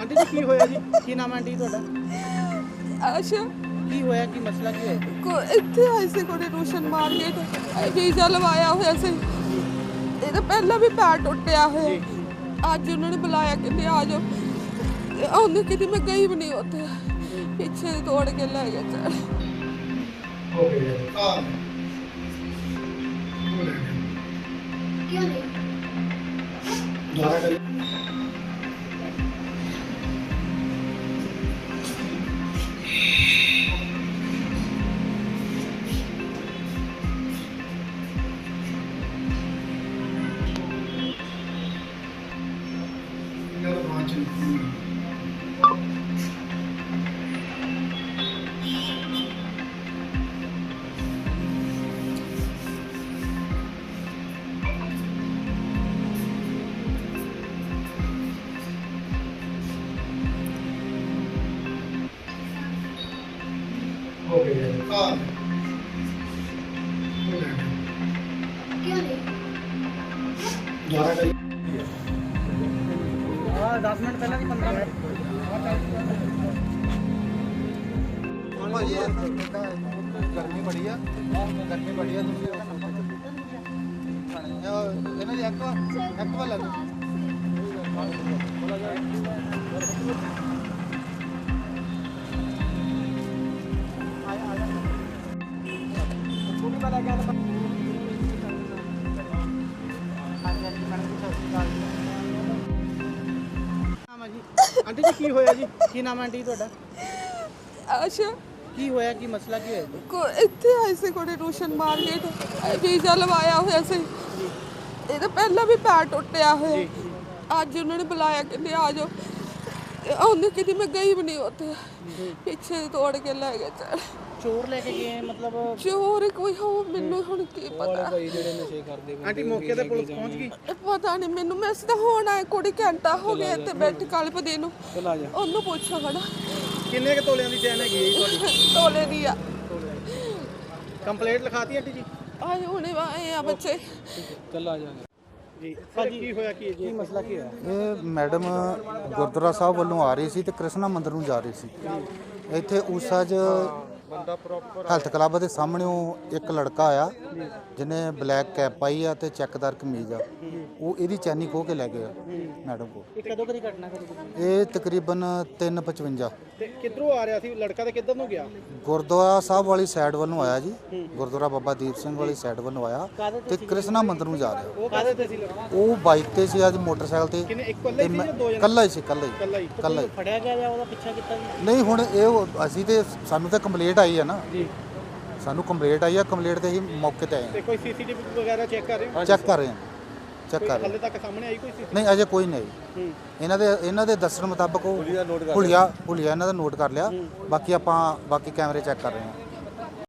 Aunty ਜੀ ਕੀ ਹੋਇਆ ਜੀ? ਕੀ ਨਾਮ ਹੈ ਆਂਟੀ ਤੁਹਾਡਾ? ਆਸ਼ਾ। ਕੀ ਹੋਇਆ? ਕੀ ਮਸਲਾ ਕੀ ਹੋਇਆ? ਕੋ ਇੱਥੇ ਆਏ ਸੀ ਕੋਲੇ ਰੋਸ਼ਨ ਮਾਰਕੀਟ ਵੀਜ਼ਾ ਲਵਾਇਆ ਹੋਇਆ ਸੀ। ਇਹਦਾ ਪਹਿਲਾਂ ਵੀ ਪੈਰ ਟੁੱਟਿਆ ਹੋਇਆ। ਅੱਜ ਉਹਨਾਂ ਨੇ ਬੁਲਾਇਆ ਕਹਿੰਦੇ ਆ ਜਾਓ। ਤੇ ਉਹਨੇ ਕਿਤੇ ਮੈਂ ਗਈ ਵੀ ਨਹੀਂ ਉੱਥੇ। ਪਿੱਛੇ ਤੋੜ ਕੇ ਲੈ ਗਏ ਚਲ। ਕਿਉਂ ਨਹੀਂ mountain view. Okay, yeah. Okay. Yeah. ਕਿਉਂ ਨਹੀਂ ਹਾਂ 10 ਮਿੰਟ ਪਹਿਲਾਂ ਵੀ 15 ਮਿੰਟ ਗਰਮੀ ਬੜੀ ਆ ਗਰਮੀ ਬੜੀ ਆ ਤੁਸੀਂ ਇਹਨਾਂ ਦੀ ਐਕਵਾ ਐਕਵਾ ਲੈ ਲਓ ਨਾਮ ਹੈ ਜੀ। ਆਂਟੀ ਜੀ ਕੀ ਹੋਇਆ ਜੀ? ਕੀ ਨਾਮ ਹੈ ਆਂਟੀ ਤੁਹਾਡਾ? ਆਸ਼ਾ ਕੀ ਹੋਇਆ? ਕੀ ਮਸਲਾ ਕੀ ਹੋਇਆ ਜੀ? ਕੋ ਇੱਥੇ ਆਏ ਸੀ ਕੋਲੇ ਰੋਸ਼ਨ ਮਾਰਕੀਟ। ਵੀਜ਼ਾ ਲਵਾਇਆ ਹੋਇਆ ਸੀ। ਇਹਦਾ ਪਹਿਲਾਂ ਵੀ ਪੈਰ ਟੁੱਟਿਆ ਹੋਇਆ। ਅੱਜ ਉਹਨਾਂ ਨੇ ਬੁਲਾਇਆ ਕਹਿੰਦੇ ਆ ਜਾਓ। ਤੇ ਉਹਨੇ ਕਿਤੇ ਮੈਂ ਗਈ ਵੀ ਨਹੀਂ ਉੱਥੇ। ਪਿੱਛੇ ਤੋੜ ਕੇ ਲੈ ਗਏ। ਚਲ ਚੋਰ ਲੈ ਕੇ ਗਏ ਮਤਲਬ ਚੋਰ ਕੋਈ ਹੋ ਮੈਨੂੰ ਹੁਣ ਕੀ ਪਤਾ। ਆਂਟੀ ਮੌਕੇ ਤੇ ਪੁਲਿਸ ਪਹੁੰਚ ਗਈ ਪਤਾ ਨਹੀਂ ਮੈਨੂੰ ਮੈਂ ਸਿੱਧਾ ਹੁਣ ਆਇਆ ਕੁੜੀ ਘੰਟਾ ਹੋ ਗਿਆ ਇੱਥੇ ਬੈਠ ਕਲਪਦੇ ਨੂੰ। ਉਹਨੂੰ ਪੁੱਛੋ ਖੜਾ। ਕਿੰਨੇ ਕੁ ਤੋਲਿਆਂ ਦੀ ਚੈਨ ਹੈਗੀ ਹੈ ਜੀ ਤੁਹਾਡੀ? ਤੋਲੇ ਦੀ ਆ। ਕੰਪਲੇਂਟ ਲਿਖਾਤੀ ਆਂਟੀ ਜੀ? ਆਏ ਹੁਣੇ ਆਏ ਆ ਬੱਚੇ। ਜੀ। ਭਾਜੀ ਕੀ ਹੋਇਆ ਕੀ ਕੀ ਮਸਲਾ ਕੀ ਹੋਇਆ? ਇਹ ਮੈਡਮ ਗੁਰਦੁਆਰਾ ਸਾਹਿਬ ਵੱਲੋਂ ਆ ਰਹੀ ਸੀ ਤੇ ਕ੍ਰਿਸ਼ਨਾ ਮੰਦਿਰ ਨੂੰ ਜਾ ਰਹੀ ਸੀ। ਇੱਥੇ ਊਸਾ 'ਚ ਹੈਲਥ ਕਲੱਬ ਦੇ ਸਾਹਮਣੇ ਇੱਕ ਲੜਕਾ ਆਇਆ ਜਿਹਨੇ ਬਲੈਕ ਕੈਪ ਪਾਈ ਆ ਤੇ ਚੈੱਕਦਾਰ ਕਮੀਜ਼ ਆ। ਉਹ ਇਹਦੀ ਚੈਨੀ ਖੋਹ ਕੇ ਲੈ ਗਿਆ ਮੈਡਮ ਕੋ ਇਹ ਕਦੋਂ ਕਦੀ ਘਟਨਾ ਕਰੀ ਇਹ ਤਕਰੀਬਨ 355 ਤੇ ਕਿੱਧਰੋਂ ਆ ਰਿਹਾ ਸੀ? ਲੜਕਾ ਤੇ ਕਿੱਧਰ ਨੂੰ ਗਿਆ? ਗੁਰਦੁਆਰਾ ਸਾਹਿਬ ਵਾਲੀ ਸਾਈਡ ਵੱਲੋਂ ਆਇਆ ਜੀ। ਗੁਰਦੁਆਰਾ ਬਾਬਾ ਦੀਪ ਸਿੰਘ ਵਾਲੀ ਸਾਈਡ ਵੱਲੋਂ ਆਇਆ ਤੇ ਕ੍ਰਿਸ਼ਨਾ ਮੰਦਿਰ ਨੂੰ ਜਾ ਰਿਹਾ। ਉਹ ਕਾਹਦੇ ਤੇ ਸੀ ਲੜਕਾ? ਉਹ ਬਾਈਕ ਤੇ ਸੀ ਅੱਜ ਮੋਟਰਸਾਈਕਲ ਤੇ। ਕਿੰਨੇ ਇਕੱਲਾ ਹੀ ਸੀ ਜਾਂ ਦੋ ਜਣੇ? ਕੱਲਾ ਹੀ ਸੀ ਕੱਲਾ ਹੀ। ਇਕੱਲਾ ਹੀ। ਕੱਲਾ ਹੀ। ਫੜਿਆ ਗਿਆ ਜਾਂ ਉਹਦਾ ਪਿੱਛਾ ਕੀਤਾ ਨਹੀਂ ਹੁਣ ਇਹ ਅਸੀਂ ਤੇ ਸਾਨੂੰ ਤਾਂ ਕੰਪਲੀਟ ਆਈ ਹੈ ਨਾ? ਜੀ। ਸਾਨੂੰ ਕੰਪਲੀਟ ਆਈ ਆ ਕੰਪਲੀਟ ਤੇ ਹੀ ਮੌਕੇ ਤੇ ਆਏ ਤੇ ਕੋਈ ਸੀਸੀਟੀਵੀ ਵਗੈਰਾ ਚੈੱਕ ਕਰ ਰਹੇ ਹੋ? ਚੈੱਕ ਕਰ ਰਹੇ ਹਾਂ ਚੈੱਕ ਕਰ ਰਹੇ ਹਾਲੇ ਤੱਕ ਸਾਹਮਣੇ ਆਈ ਕੋਈ ਸੀ ਹਾਂ। ਨਹੀਂ ਅਜੇ ਕੋਈ ਨਹੀਂ ਹੂੰ। ਇਹਨਾਂ ਦੇ ਇਹਨਾਂ ਦੇ ਦੱਸਣ ਮੁਤਾਬਕ ਉਹ ਹੁਲੀਆ ਹੁਲੀਆ ਇਹਨਾਂ ਦਾ ਨੋਟ ਕਰ ਲਿਆ। ਬਾਕੀ ਆਪਾਂ ਬਾਕੀ ਕੈਮਰੇ ਚੈੱਕ ਕਰ ਰਹੇ ਹਾਂ।